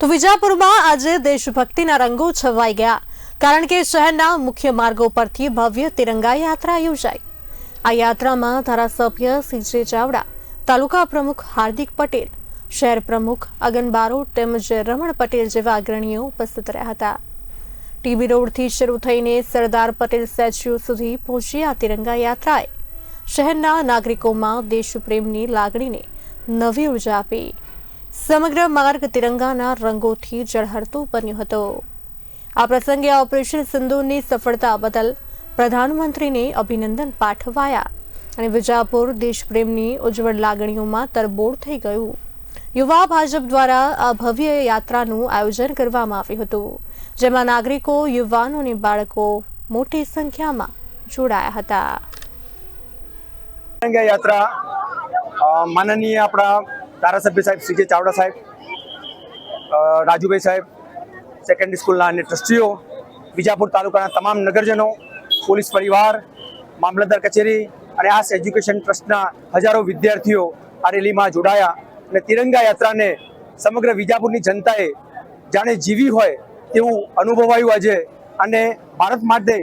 તો વિજાપુરમાં આજે દેશભક્તિના રંગો છવાઈ ગયા. કારણ કે શહેરના મુખ્ય માર્ગો પરથી ભવ્ય તિરંગા યાત્રા યોજાઈ. આ યાત્રામાં ધારાસભ્ય સીજે ચાવડા, તાલુકા પ્રમુખ હાર્દિક પટેલ, શહેર પ્રમુખ અગન બારોટ તેમજ રમણ પટેલ જેવા અગ્રણીઓ ઉપસ્થિત રહ્યા હતા. ટીબી રોડથી શરૂ થઈને સરદાર પટેલ સ્ટેચ્યુ સુધી પહોંચી આ તિરંગા યાત્રાએ શહેરના નાગરિકોમાં દેશપ્રેમની લાગણીને નવી ઊર્જા આપી. સમગ્ર માર્ગ તિરંગાના રંગોથી ઝળહળતો બન્યો હતો. આ પ્રસંગે ઓપરેશન સિંધુની સફળતા બદલ પ્રધાનમંત્રીને અભિનંદન પાઠવાયા અને વિજાપુર દેશપ્રેમની ઉજ્જવળ લાગણીઓમાં તરબોળ થઈ ગયું. યુવા ભાજપ દ્વારા આ ભવ્ય યાત્રાનું આયોજન કરવામાં આવ્યું હતું, જેમાં નાગરિકો, યુવાનો અને બાળકો મોટી સંખ્યામાં જોડાયા હતા. યાત્રા માનનીય આપણા ધારાસભ્ય સાહેબ સીજે ચાવડા સાહેબ રાજુભાઈ સાહેબ સેકન્ડરી સ્કૂલના અને ટ્રસ્ટીઓ, વિજાપુર તાલુકાના તમામ નગરજનો, પોલીસ પરિવાર, મામલતદાર કચેરી અને આસ એજ્યુકેશન ટ્રસ્ટના હજારો વિદ્યાર્થીઓ આ રેલીમાં જોડાયા અને તિરંગા યાત્રાને સમગ્ર વિજાપુરની જનતાએ જાણે જીવી હોય તેવું અનુભવાયું આજે અને ભારત માટે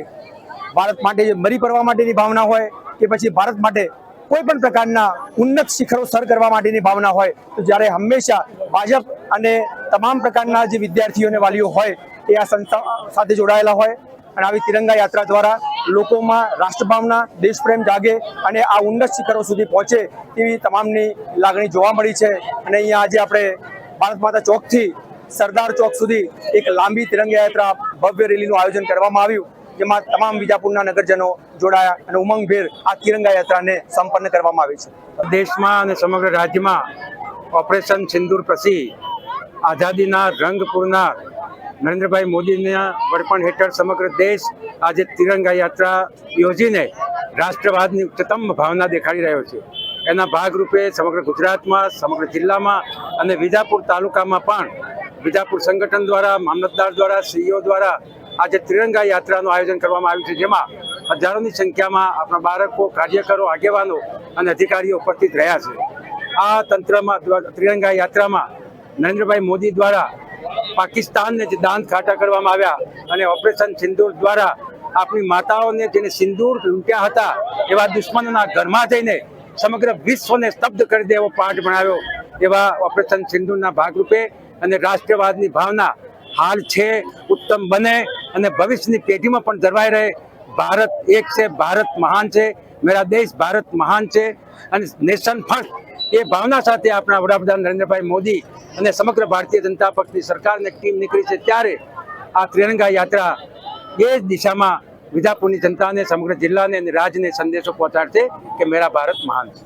ભારત માટે જે મરી પડવા માટેની ભાવના હોય કે પછી ભારત માટે કોઈ પણ પ્રકારના ઉન્નત શિખરો સર કરવા માટેની ભાવના હોય, તો જ્યારે હંમેશા ભાજપ અને તમામ પ્રકારના જે વિદ્યાર્થીઓ અને વાલીઓ હોય, એ આ સંસ્થા સાથે જોડાયેલા હોય અને આવી તિરંગા યાત્રા દ્વારા લોકોમાં રાષ્ટ્રભાવના, દેશપ્રેમ જાગે અને આ ઉન્નત શિખરો સુધી પહોંચે તેવી તમામની લાગણી જોવા મળી છે. અને અહીંયા આજે આપણે ભારત માતા ચોકથી સરદાર ચોક સુધી એક લાંબી તિરંગા યાત્રા ભવ્ય રેલીનું આયોજન કરવામાં આવ્યું. જેમાં તમામ વિજાપુરના નગરજનો જોડાયા અને ઉમંગભેર આ તિરંગા યાત્રાને સંપન્ન કરવામાં આવી છે. દેશમાં અને સમગ્ર રાજ્યમાં ઓપરેશન સિંદૂર પછી આઝાદીના રંગ પૂરનાર નરેન્દ્રભાઈ મોદીના વડપણ હેઠળ સમગ્ર દેશ આજે તિરંગા યાત્રા યોજીને રાષ્ટ્રવાદની ઉચ્ચતમ ભાવના દેખાડી રહ્યો છે. એના ભાગરૂપે સમગ્ર ગુજરાતમાં, સમગ્ર જિલ્લામાં અને વિજાપુર તાલુકામાં પણ વિજાપુર સંગઠન દ્વારા, મામલતદાર દ્વારા, સીઈઓ દ્વારા આજે ત્રિરંગા યાત્રાનું આયોજન કરવામાં આવ્યું છે, જેમાં હજારોની સંખ્યામાં આપણા બાળકો, કાર્યકરો, આગેવાનો અને અધિકારીઓ ઉપસ્થિત રહ્યા છે. આ તંત્રમાં ત્રિરંગા યાત્રામાં નરેન્દ્રભાઈ મોદી દ્વારા પાકિસ્તાનને જે દાંત ખાટા કરવામાં આવ્યા અને ઓપરેશન સિંદૂર દ્વારા આપણી માતાઓને જેને સિંદૂર લૂંટ્યા હતા, એવા દુશ્મનોના ઘરમાં જઈને સમગ્ર વિશ્વને સ્તબ્ધ કરી દેવો પાઠ ભણાવ્યો. એવા ઓપરેશન સિંદૂરના ભાગરૂપે અને રાષ્ટ્રવાદની ભાવના, હાલ છે, ઉત્તમ બને અને ભવિષ્યની પેઢીમાં પણ જળવાઈ રહે. ભારત એક છે, ભારત મહાન છે, મેરા દેશ ભારત મહાન છે અને નેશન ફર્સ્ટ. એ ભાવના સાથે આપણા વડાપ્રધાન નરેન્દ્રભાઈ મોદી અને સમગ્ર ભારતીય જનતા પક્ષની સરકારની ટીમ નીકળી છે. ત્યારે આ ત્રિરંગા યાત્રા એ જ દિશામાં વિજાપુરની જનતાને, સમગ્ર જિલ્લાને અને રાજ્યને સંદેશો પહોંચાડશે કે મેરા ભારત મહાન છે.